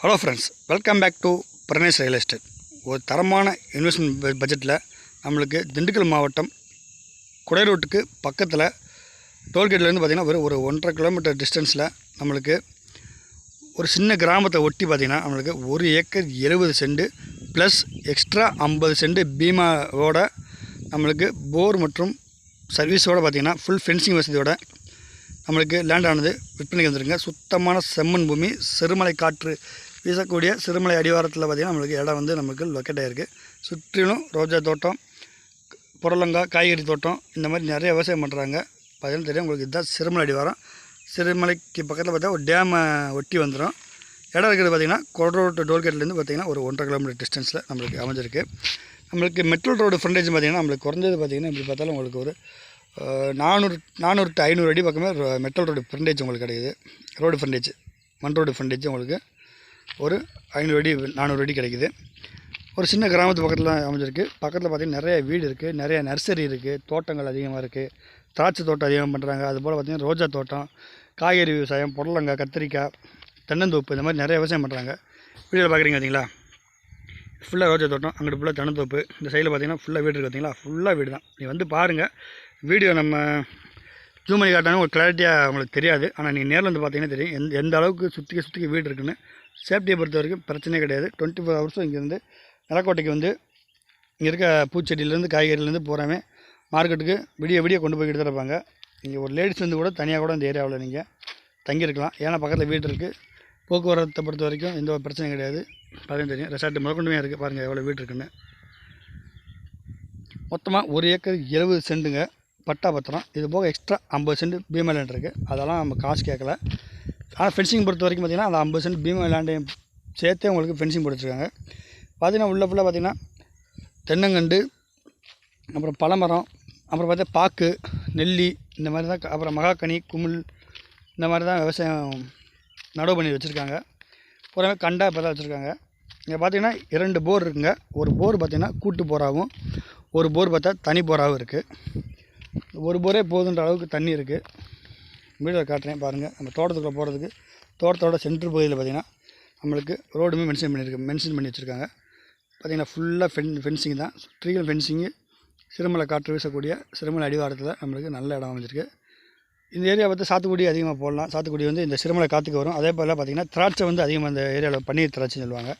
Hello friends welcome back to Pranesh real estate ஒரு தரமான investment பட்ஜெட்டில் நம்மளுக்கு திண்டுக்கல் மாவட்டம் குடைரோட்டுக்கு பக்கத்தில் டோல்கேட்லேருந்து பார்த்திங்கன்னா ஒரு ஒரு ஒன்றரை கிலோமீட்டர் டிஸ்டன்ஸில் நம்மளுக்கு ஒரு சின்ன கிராமத்தை ஒட்டி பார்த்திங்கன்னா நம்மளுக்கு ஒரு ஏக்கர் எழுபது சென்ட் ப்ளஸ் எக்ஸ்ட்ரா ஐம்பது சென்ட் பீமாவோட நம்மளுக்கு போர் மற்றும் சர்வீஸோடு பார்த்திங்கன்னா ஃபுல் ஃபென்சிங் வசதியோட நம்மளுக்கு லேண்டானது விற்பனைக்கு வந்துருங்க சுத்தமான செம்மண் பூமி சிறுமலை காற்று வீசக்கூடிய சிறுமலை அடிவாரத்தில் பார்த்திங்கன்னா நம்மளுக்கு இடம் வந்து நமக்கு லொக்கேட் ஆகிருக்கு சுற்றிலும் ரோஜா தோட்டம் புடலங்காய் காய்கறி தோட்டம் இந்த மாதிரி நிறைய விவசாயம் பண்ணுறாங்க பார்த்தீங்கன்னா தெரியும் உங்களுக்கு இதுதான் சிறுமலை அடிவாரம். சிறுமலைக்கு பக்கத்தில் பார்த்தா ஒரு டேமை ஒட்டி வந்துடும் இடம் இருக்கிறது பார்த்திங்கன்னா கொடரோட்டு டோல்கேட்லேருந்து பார்த்திங்கன்னா ஒரு ஒன்றரை கிலோமீட்டர் டிஸ்டன்ஸில் நம்மளுக்கு அமைஞ்சிருக்கு. நம்மளுக்கு மெட்ரோ ரோடு ஃப்ரண்டேஜ் பார்த்திங்கன்னா நம்மளுக்கு குறைஞ்சது பார்த்திங்கன்னா இப்படி பார்த்தாலும் உங்களுக்கு ஒரு நானூறு நானூறு டு ஐநூறு அடி பக்கமே மெட்ரோ ரோடு ஃப்ரண்டேஜ் உங்களுக்கு கிடைக்குது. ரோடு ஃப்ரண்டேஜ் மண் ரோடு ஃப்ரண்டேஜ் உங்களுக்கு ஒரு ஐநூறு அடி நானூறு அடி கிடைக்குது. ஒரு சின்ன கிராமத்து பக்கத்தில் அமைஞ்சிருக்கு. பக்கத்தில் பார்த்திங்கன்னா நிறைய வீடு இருக்குது நிறைய நர்சரி இருக்குது தோட்டங்கள் அதிகமாக இருக்குது திராட்சை தோட்டம் அதிகமாக பண்ணுறாங்க அதுபோல் பார்த்திங்கன்னா ரோஜா தோட்டம் காய்கறி விவசாயம் புடலங்காய் கத்திரிக்காய் தென்னந்தோப்பு இந்த மாதிரி நிறைய விவசாயம் பண்ணுறாங்க வீடியோவில் பார்க்குறீங்க பார்த்தீங்களா ஃபுல்லாக ரோஜா தோட்டம் அங்கிட்டு ஃபுல்லாக தென்னந்தோப்பு. இந்த சைடில் பார்த்திங்கன்னா ஃபுல்லாக வீடு இருக்குது பார்த்தீங்களா ஃபுல்லாக வீடு தான் நீ வந்து பாருங்கள் வீடியோ நம்ம ஜூம் பண்ணி காட்டினாலும் ஒரு கிளாரிட்டியாக உங்களுக்கு தெரியாது. ஆனால் நீங்கள் நேரில் வந்து பார்த்தீங்கன்னா தெரியும். எந்த எந்த அளவுக்கு சுற்றிக்க சுற்றிக்க வீடு இருக்குன்னு சேஃப்டியை பொறுத்த வரைக்கும் பிரச்சனையே கிடையாது. டுவெண்ட்டி ஃபோர் ஹவர்ஸும் இங்கேருந்து நிலக்கோட்டைக்கு வந்து இங்கே இருக்க பூச்செடியிலேருந்து காய்கறிலேருந்து போகிறாமே மார்க்கெட்டுக்கு விடிய விடிய கொண்டு போய்கிட்டு தான் இருப்பாங்க. இங்கே ஒரு லேடிஸ் வந்து கூட தனியாக கூட இந்த ஏரியாவில் நீங்கள் தங்கியிருக்கலாம். ஏன்னா பக்கத்தில் வீடு இருக்குது போக்குவரத்தை பொறுத்த வரைக்கும் எந்த ஒரு பிரச்சனையும் கிடையாது. பார்த்தீங்கன்னா தெரியும். ரெசார்ட் முதற்கொண்டுமே இருக்குது பாருங்கள் எவ்வளோ வீடு இருக்குன்னு. மொத்தமாக ஒரு ஏக்கர் எழுபது சென்ட்டுங்க பட்டா பத்திரம். இது போக எக்ஸ்ட்ரா ஐம்பது சென்ட் பீமா லேண்ட் இருக்குது அதெல்லாம் நம்ம காசு கேட்கல. ஆனால் ஃபென்சிங் பொறுத்த வரைக்கும் பார்த்திங்கன்னா அந்த ஐம்பது சென்ட் பீமா லேண்டையும் சேர்த்தே உங்களுக்கு ஃபென்சிங் போட்டுருக்காங்க பார்த்தீங்கன்னா உள்ள ஃபுல்லாக பார்த்திங்கன்னா தென்னங்கண்டு அப்புறம் பழமரம் அப்புறம் பார்த்தா பாக்கு நெல்லி இந்த மாதிரி தான் க- அப்புறம் மகாக்கனி குமிழ் இந்த மாதிரி தான் விவசாயம் நடவு பண்ணி வச்சுருக்காங்க. பூராமே கண்டா இப்போ தான் வச்சுருக்காங்க. இங்கே பார்த்தீங்கன்னா இரண்டு போர் இருக்குங்க. ஒரு போர் பார்த்திங்கன்னா கூட்டு போராகவும் ஒரு போர் பார்த்தா தனி போராகவும் இருக்குது ஒரு போரே போதுன்ற அளவுக்கு தண்ணி இருக்குது வீடியோ காட்டுறேன் பாருங்கள் நம்ம தோட்டத்துக்குள்ளே போகிறதுக்கு தோட்டத்தோட சென்ட்ரு பகுதியில் பார்த்திங்கன்னா நம்மளுக்கு ரோடுமே மென்ஷன் பண்ணியிருக்கு மென்ஷன் பண்ணி வச்சுருக்காங்க. பார்த்திங்கன்னா ஃபுல்லாக ஃபென் ஃபென்சிங் தான். ட்ரீகள் ஃபென்சிங்கு சிறுமலை காற்று வீசக்கூடிய சிறுமலை அடிவாரத்தில் நம்மளுக்கு நல்ல இடம் அமைஞ்சிருக்கு. இந்த ஏரியா பார்த்து சாத்துக்குடி அதிகமாக போடலாம். சாத்துக்குடி வந்து இந்த சிறுமலை காற்றுக்கு வரும். அதே போல் பார்த்திங்கன்னா திராட்சை வந்து அதிகமாக இந்த ஏரியாவில் பன்னீர் திராட்சைன்னு சொல்லுவாங்க.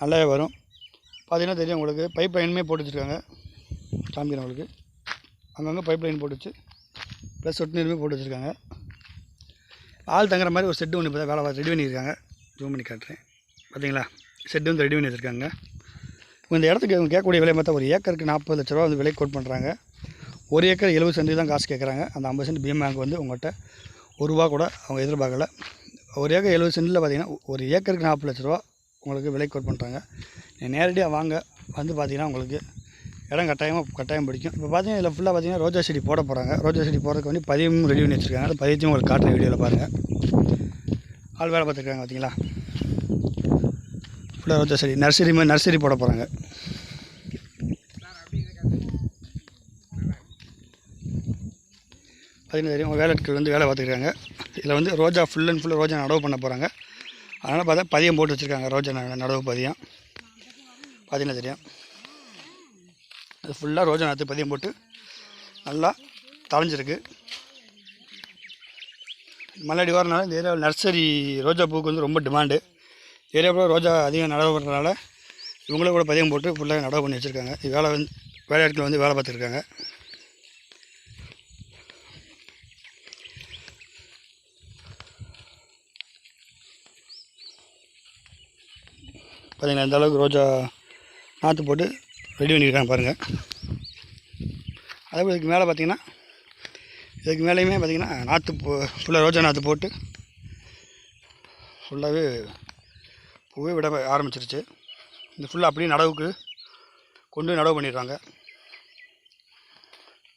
நல்லாவே வரும். பார்த்திங்கன்னா தெரியும் உங்களுக்கு பைப் லைனுமே போட்டு வச்சுருக்காங்க. காமிக்கிறேன் உங்களுக்கு. அங்கங்கே பைப் லைன் போட்டு வச்சு ப்ளஸ் சொட்டு நீருமே போட்டு வச்சுருக்காங்க. ஆள் தங்குற மாதிரி ஒரு செட்டு ஒன்று இப்போ தான் வேலை ரெடி பண்ணியிருக்காங்க. ஜூம் பண்ணி காட்டுறேன். பார்த்தீங்களா செட்டு வந்து ரெடி பண்ணி வச்சுருக்காங்க. இந்த இடத்துக்கு இவங்க கேட்கக்கூடிய விலை பார்த்தா ஒரு ஏக்கருக்கு நாற்பது லட்ச ரூபா வந்து விலை கோட் பண்ணுறாங்க ஒரு ஏக்கர் எழுபது சென்ட் தான் காசு கேட்குறாங்க. அந்த ஐம்பது சென்ட் பிஎம் பேங்க் வந்து உங்கள்கிட்ட ஒரு ரூபா கூட அவங்க எதிர்பார்க்கல. ஒரு ஏக்கர் எழுபது சென்ட்டில் பார்த்தீங்கன்னா ஒரு ஏக்கருக்கு நாற்பது லட்ச ரூபா உங்களுக்கு விலை கோட் பண்ணுறாங்க நேரடியாக வாங்க வந்து பார்த்தீங்கன்னா உங்களுக்கு இடம் கட்டாயமாக கட்டாயம் பிடிக்கும். இப்போ பார்த்தீங்கன்னா இதில் ஃபுல்லாக பார்த்தீங்கன்னா ரோஜா செடி போட போகிறாங்க ரோஜா செடி போடுறதுக்கு வந்து பதியமும் ரெடி பண்ணி வச்சுருக்காங்க. அந்த பதியத்தையும் உங்களுக்கு காட்டுற வீடியோவில் பாருங்கள் ஆள் வேலை பார்த்துருக்காங்க பார்த்தீங்களா ஃபுல்லாக ரோஜா செடி நர்சரி மாதிரி நர்சரி போட போகிறாங்க பார்த்தீங்கன்னா தெரியும் வேலைக்கு வேலைட்கள் வந்து வேலை பார்த்துருக்காங்க. இதில் வந்து ரோஜா ஃபுல் அண்ட் ஃபுல்லாக ரோஜா நடவு பண்ண போகிறாங்க அதனால் பார்த்தா பதியம் போட்டு வச்சுருக்காங்க ரோஜா ந- நடவு பதியம். பார்த்தீங்கன்னா தெரியும் அது ஃபுல்லாக ரோஜா நாற்று பதியம் போட்டு நல்லா தளைஞ்சிருக்கு மல்லாடி வரனால இந்த ஏரியாவில் நர்சரி ரோஜா பூவுக்கு வந்து ரொம்ப டிமாண்டு ஏரியாவில் ரோஜா அதிகம் நடவு பண்ணுறதுனால இவங்களும் கூட பதியம் போட்டு ஃபுல்லாக நடவு பண்ணி வச்சுருக்காங்க. வேலை வந்து வேலையாட்கள் வந்து வேலை பார்த்துருக்காங்க பார்த்தீங்கன்னா இந்த அளவுக்கு ரோஜா நாற்று போட்டு ரெடி பண்ணியிருக்காங்க பாருங்கள் அதே போல் இதுக்கு மேலே பார்த்தீங்கன்னா இதுக்கு மேலேயுமே பார்த்தீங்கன்னா நாற்று போ ஃபுல்லாக ரோஜா நாற்று போட்டு ஃபுல்லாகவே பூவே விட ஆரம்பிச்சிருச்சு. இந்த ஃபுல்லாக அப்படியே நடவுக்கு கொண்டு போய் நடவு பண்ணிடுறாங்க.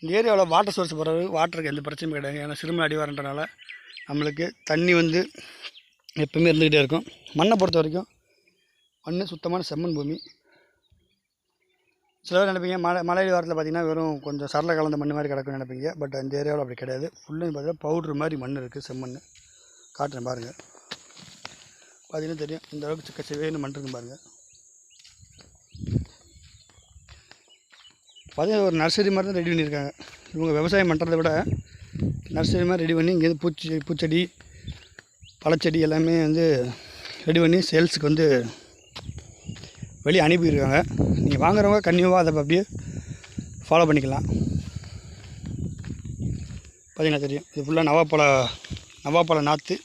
இந்த ஏரியாவில் வாட்டர் சோர்ஸ் போகிறது வாட்டருக்கு எந்த பிரச்சனையும் கிடையாது. ஏன்னா சிறுமை அடிவாரன்றனால நம்மளுக்கு தண்ணி வந்து எப்பவுமே இருந்துக்கிட்டே இருக்கும். மண்ணை பொறுத்த வரைக்கும் மண் சுத்தமான செம்மண் பூமி. சில பேர் நினைப்பீங்க மலை மலையில் வாரத்தில் பார்த்தீங்கன்னா வெறும் கொஞ்சம் சரள கலந்த மண் மாதிரி கிடக்குன்னு நினைப்பீங்க. பட் இந்த ஏரியாவில் அப்படி கிடையாது. ஃபுல்லும் பார்த்தீங்கன்னா பவுட்ரு மாதிரி மண் இருக்குது செம்மண் காட்டுறேன் பாருங்கள் பார்த்தீங்கன்னா தெரியும் இந்த அளவுக்கு சிக்க சிவேன்னு மண்ணிருக்கு பாருங்கள் பார்த்தீங்கன்னா ஒரு நர்சரி மாதிரி தான் ரெடி பண்ணியிருக்காங்க. இவங்க விவசாயம் பண்ணுறத விட நர்சரி மாதிரி ரெடி பண்ணி இங்கேருந்து பூச்சி பூச்செடி பழச்செடி எல்லாமே வந்து ரெடி பண்ணி சேல்ஸுக்கு வந்து வெளியே அனுப்பியிருக்காங்க. நீங்கள் வாங்குறவங்க கன்னியூவாக அதை அப்படியே ஃபாலோ பண்ணிக்கலாம். பார்த்தீங்கன்னா தெரியும். இது ஃபுல்லாக நவாப்பழ நவாப்பழ நாற்று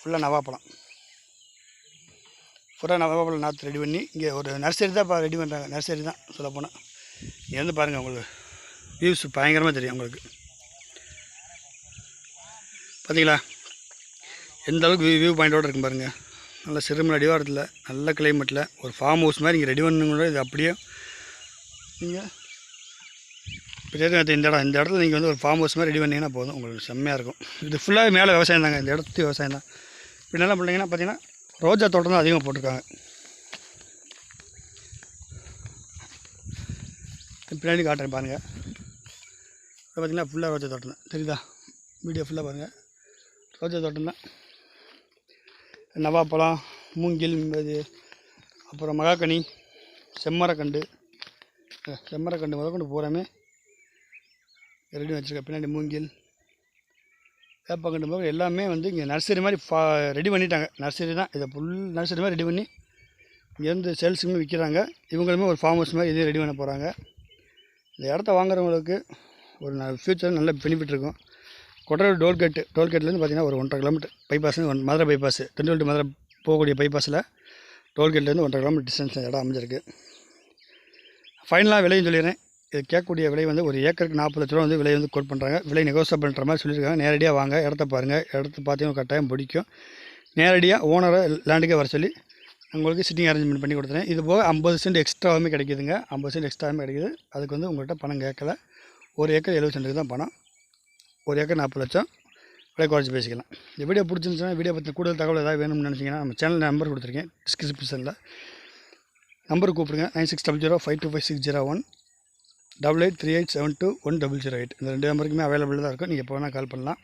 ஃபுல்லாக நவாப்பழம். ஃபுல்லாக நவாப்பழ நாற்று ரெடி பண்ணி இங்கே ஒரு நர்சரி தான் இப்போ ரெடி பண்ணுறாங்க நர்சரி தான் சொல்லப்போனால் இங்கேருந்து பாருங்கள் உங்களுக்கு வியூஸ் பயங்கரமாக தெரியும் உங்களுக்கு. பார்த்தீங்களா எந்த அளவுக்கு வியூ வியூ பாயிண்டோடு இருக்கும் பாருங்கள் நல்ல சிறுமலை அடிவாரத்தில் நல்ல கிளைமேட்டில் ஒரு ஃபார்ம் ஹவுஸ் மாதிரி இங்கே ரெடி பண்ணுங்க இது அப்படியே நீங்கள் இப்போ இந்த இடம் இந்த இடத்துல நீங்கள் வந்து ஒரு ஃபார்ம் ஹவுஸ் மாதிரி ரெடி பண்ணிங்கன்னா போதும். உங்களுக்கு செம்மையாக இருக்கும். இது ஃபுல்லாக மேலே விவசாயம் தாங்க. இந்த இடத்து விவசாயம் தான். இப்போ என்ன பண்ணிங்கன்னா பார்த்தீங்கன்னா ரோஜா தோட்டம் தான் அதிகமாக போட்டிருக்காங்க. பின்னாடி காட்டுறேன் பாருங்கள் இப்போ பார்த்தீங்கன்னா ஃபுல்லாக ரோஜா தோட்டம் தான். தெரியுதா? வீடியோ ஃபுல்லாக பாருங்கள் ரோஜா தோட்டம் தான். நவாப்பழம் மூங்கில் இது அப்புறம் மகாக்கனி செம்மரக்கண்டு. செம்மரக்கண்டு முதற்கொண்டு பூராமே ரெடி வச்சுருக்கேன். பின்னாடி மூங்கில் வேப்பங்கண்டு முதல் எல்லாமே வந்து இங்கே நர்சரி மாதிரி ஃபா ரெடி பண்ணிட்டாங்க. நர்சரி தான். இதை ஃபுல் நர்சரி மாதிரி ரெடி பண்ணி இங்கேருந்து சேல்ஸுக்குமே விற்கிறாங்க இவங்களுமே ஒரு ஃபார்ம் ஹவுஸ் மாதிரி இதையும் ரெடி பண்ண போகிறாங்க இந்த இடத்த வாங்குறவங்களுக்கு ஒரு ஃப்யூச்சர் நல்ல பெனிஃபிட் இருக்கும். கொட்டரூர் டோல்கேட்டு டோல்கேட்லேருந்து பார்த்தீங்கன்னா ஒரு ஒன்றரை kilometre bypass one Madurai bypass Dindigul Madurai போகக்கூடிய பைபாஸில் டோல்கேட்லேருந்து ஒன்றரை கிலோமீட்டர் டிஸ்டன்ஸ் இடம் அமைஞ்சிருக்கு. ஃபைனலாக விலையும் சொல்லிடுறேன். இது கேட்கக்கூடிய விலை வந்து ஒரு ஏக்கருக்கு நாற்பது லட்ச ரூபா வந்து விலை வந்து கோட் பண்ணுறாங்க விலை நெகோசியேட் பண்ணுற மாதிரி சொல்லியிருக்காங்க. நேரடியாக வாங்க இடத்த பாருங்கள் இடத்த பார்த்தீங்கன்னா கட்டாயம் பிடிக்கும். நேரடியாக ஓனரை லேண்டுக்கே வர சொல்லி உங்களுக்கு சிட்டிங் அரேஞ்ச்மெண்ட் பண்ணி கொடுத்துறேன். இது போக ஐம்பது சென்ட் எக்ஸ்ட்ராவுமே கிடைக்குதுங்க. ஐம்பது சென்ட் எக்ஸ்ட்ராவுமே கிடைக்குது. அதுக்கு வந்து உங்கள்கிட்ட பணம் கேட்கல. ஒரு ஏக்கர் எழுபது சென்ட்டுக்கு தான் பணம். ஒரு ஏக்கர் நாற்பது லட்சம் விலை குறைச்சி பேசிக்கலாம். இந்த வீடியோ பிடிச்சிருந்துச்சுன்னா வீடியோ பற்றி கூடுதல் தகவல் ஏதாவது வேணும்னு நினச்சிங்கன்னா நம்ம சேனல் நம்பர் கொடுத்துருக்கேன். டிஸ்கிரிப்ஷனில் நம்பர் கூப்பிடுங்க. Nine six double zero five two five six zero one double eight three eight seven two one double zero eight இந்த ரெண்டு நம்பருக்குமே அவைலபிள் தான் இருக்கும். நீங்கள் எப்போ வேணால் கால் பண்ணலாம்.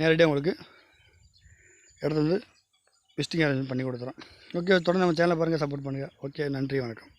நேரடியாக உங்களுக்கு இடத்துல வந்து விசிட்டிங் அரேஞ்ச் பண்ணி கொடுத்துறோம். ஓகே தொடர்ந்து நம்ம சேனலை பாருங்கள் சப்போர்ட் பண்ணுங்கள் ஓகே நன்றி வணக்கம்.